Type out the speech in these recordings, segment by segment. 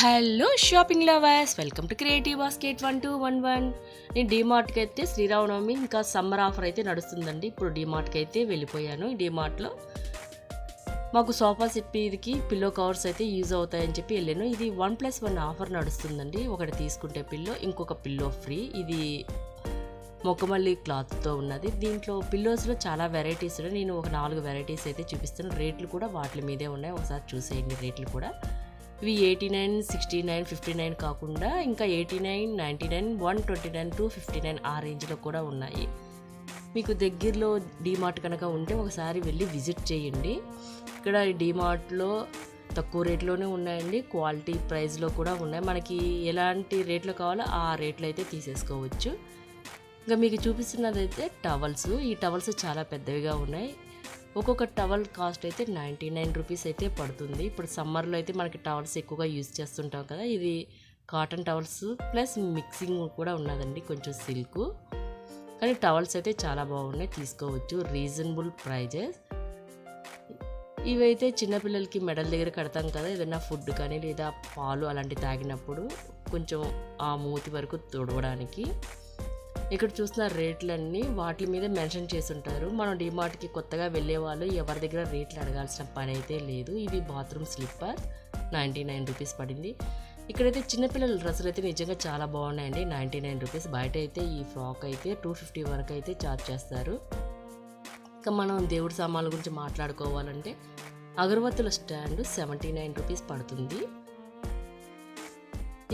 Hello shopping lovers welcome to creative basket one two one one. నేను డీమార్ట్కి అయితే శ్రీరామనవమి ఇంకా సమ్మర్ ఆఫర్ అయితే నడుస్తుందండి. ఇప్పుడు డీమార్ట్కి అయితే వెళ్ళిపోయాను. డీమార్ట్లో మాకు సోఫా సెట్ మీదకి పిల్లో కవర్స్ అయితే యూజ్ అవుతాయని చెప్పి వెళ్ళాను. ఇది వన్ ప్లస్ వన్ ఆఫర్ నడుస్తుందండి. ఒకటి తీసుకుంటే పిల్లో ఇంకొక పిల్లో ఫ్రీ. ఇది మొక్కమల్లి క్లాత్తో ఉన్నది. దీంట్లో పిల్లోస్లో చాలా వెరైటీస్ ఉన్నాయి. నేను ఒక నాలుగు వెరైటీస్ అయితే చూపిస్తాను. రేట్లు కూడా వాటి మీదే ఉన్నాయి. ఒకసారి చూసేయండి రేట్లు కూడా. ఇవి eighty nine sixty nine fifty nine కాకుండా ఇంకా eighty nine ninety nine one twenty nine two fifty nine ఆ రేంజ్లో కూడా ఉన్నాయి. మీకు దగ్గరలో డీమార్ట్ కనుక ఉంటే ఒకసారి వెళ్ళి విజిట్ చేయండి. ఇక్కడ డీమార్ట్లో తక్కువ రేట్లోనే ఉన్నాయండి. క్వాలిటీ ప్రైస్లో కూడా ఉన్నాయి. మనకి ఎలాంటి రేట్లో కావాలో ఆ రేట్లు అయితే తీసేసుకోవచ్చు. ఇంకా మీకు చూపిస్తున్నది అయితే టవల్స్. ఈ టవల్స్ చాలా పెద్దవిగా ఉన్నాయి. ఒక్కొక్క టవల్ కాస్ట్ అయితే నైంటీ నైన్ రూపీస్ అయితే పడుతుంది. ఇప్పుడు సమ్మర్లో అయితే మనకి టవల్స్ ఎక్కువగా యూజ్ చేస్తుంటాం కదా ఇది కాటన్ టవల్స్ ప్లస్ మిక్సింగ్ కూడా ఉన్నదండి కొంచెం సిల్క్. కానీ టవల్స్ అయితే చాలా బాగున్నాయి తీసుకోవచ్చు. Reasonable prices. ఇవైతే చిన్నపిల్లలకి మెడల దగ్గర కడతాం కదా ఏదైనా ఫుడ్ కానీ లేదా పాలు అలాంటివి తాగినప్పుడు కొంచెం ఆ మూతి వరకు తుడవడానికి ఇక్కడ చూసిన రేట్లన్నీ వాటి మీద మెన్షన్ చేసి ఉంటారు మనం డిమార్ట్కి కొత్తగా వెళ్ళే వాళ్ళు ఎవరి దగ్గర రేట్లు అడగాల్సిన పని అయితే లేదు. ఇది bathroom slipper ninety nine rupees పడింది. ఇక్కడైతే చిన్నపిల్లల డ్రెస్సులు అయితే నిజంగా చాలా బాగున్నాయండి. Ninety nine rupees. బయట అయితే ఈ ఫ్రాక్ అయితే టూ ఫిఫ్టీ వరకు అయితే ఛార్జ్ చేస్తారు. ఇంకా మనం దేవుడి సామాన్ల గురించి మాట్లాడుకోవాలంటే అగరబత్తుల స్టాండ్ సెవెంటీ నైన్ రూపీస్ పడుతుంది.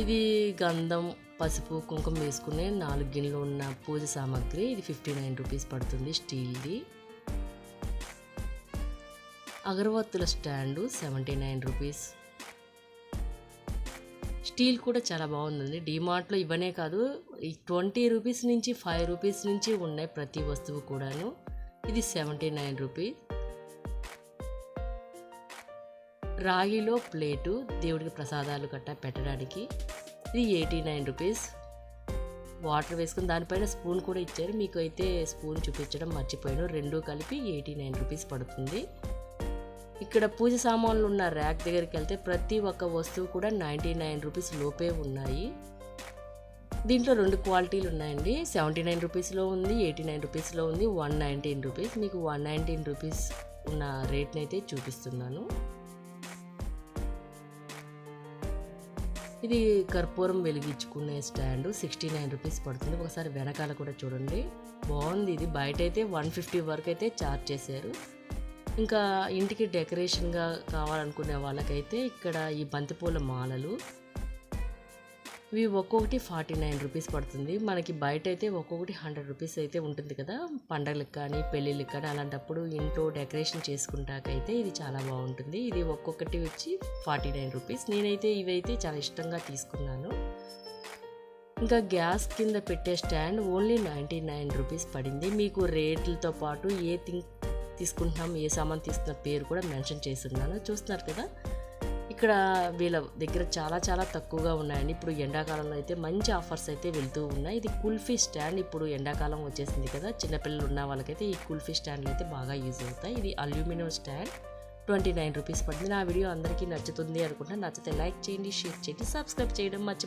ఇది గంధం పసుపు కుంకుమ వేసుకునే నాలుగు గిన్నెలు ఉన్న పూజ సామాగ్రి ఇది ఫిఫ్టీ నైన్ రూపీస్ పడుతుంది స్టీల్ది. అగరవత్తుల stand seventy nine rupees. Steel కూడా చాలా బాగుందండి. డిమార్ట్లో ఇవనే కాదు ఈ ట్వంటీ రూపీస్ నుంచి ఫైవ్ రూపీస్ నుంచి ఉన్నాయి ప్రతి వస్తువు కూడాను. ఇది సెవెంటీ నైన్ రూపీస్ రాగిలో ప్లేటు దేవుడికి ప్రసాదాలు గట్టా పెట్టడానికి. Three eighty nine rupees. Water వేసుకుని దానిపైన స్పూన్ కూడా ఇచ్చారు. మీకు అయితే స్పూన్ చూపించడం మర్చిపోయాను. రెండు కలిపి ఎయిటీ నైన్ రూపీస్ పడుతుంది. ఇక్కడ పూజ సామాన్లు ఉన్న ర్యాక్ దగ్గరికి వెళ్తే ప్రతి ఒక్క వస్తువు కూడా నైంటీ నైన్ రూపీస్ లోపే ఉన్నాయి. దీంట్లో రెండు క్వాలిటీలు ఉన్నాయండి. సెవెంటీ నైన్ రూపీస్లో ఉంది ఎయిటీ నైన్ రూపీస్లో ఉంది వన్ నైంటీన్ రూపీస్. మీకు వన్ నైంటీన్ రూపీస్ ఉన్న రేట్ని అయితే చూపిస్తున్నాను. ఇది కర్పూరం వెలిగించుకునే స్టాండ్ సిక్స్టీ నైన్ రూపీస్ పడుతుంది. ఒకసారి వెనకాల కూడా చూడండి. బాగుంది ఇది. బయట అయితే వన్ ఫిఫ్టీ వరకు అయితే ఛార్జ్ చేశారు. ఇంకా ఇంటికి డెకరేషన్గా కావాలనుకునే వాళ్ళకైతే ఇక్కడ ఈ బంతిపూల మాలలు ఇవి ఒక్కొక్కటి ఫార్టీ నైన్ రూపీస్ పడుతుంది. మనకి బయట అయితే ఒక్కొక్కటి హండ్రెడ్ రూపీస్ అయితే ఉంటుంది కదా. పండగలకు కానీ పెళ్ళిళ్ళకి కానీ అలాంటప్పుడు ఇంట్లో డెకరేషన్ చేసుకుంటాకైతే ఇది చాలా బాగుంటుంది. ఇది ఒక్కొక్కటి వచ్చి ఫార్టీ నైన్ రూపీస్. నేనైతే ఇవైతే చాలా ఇష్టంగా తీసుకున్నాను. ఇంకా గ్యాస్ కింద పెట్టే stand only ninety nine rupees పడింది. మీకు రేట్లతో పాటు ఏ థింగ్ తీసుకుంటున్నాం ఏ సామాన్ తీసుకున్న పేరు కూడా మెన్షన్ చేస్తున్నాను చూస్తున్నారు కదా? ఇక్కడ వీళ్ళ దగ్గర చాలా చాలా తక్కువగా ఉన్నాయండి. ఇప్పుడు ఎండాకాలంలో అయితే మంచి ఆఫర్స్ అయితే వెళ్తూ ఉన్నాయి. ఇది కుల్ఫీ స్టాండ్. ఇప్పుడు ఎండాకాలం వచ్చేసింది కదా చిన్నపిల్లలు ఉన్న వాళ్ళకైతే ఈ కుల్ఫీ స్టాండ్లు అయితే బాగా యూజ్ అవుతాయి. ఇది aluminium stand. Twenty nine rupees పడింది. నా వీడియో అందరికీ నచ్చుతుంది అనుకుంటా నచ్చితే లైక్ చేయండి షేర్ చేయండి సబ్స్క్రైబ్ చేయడం మర్చి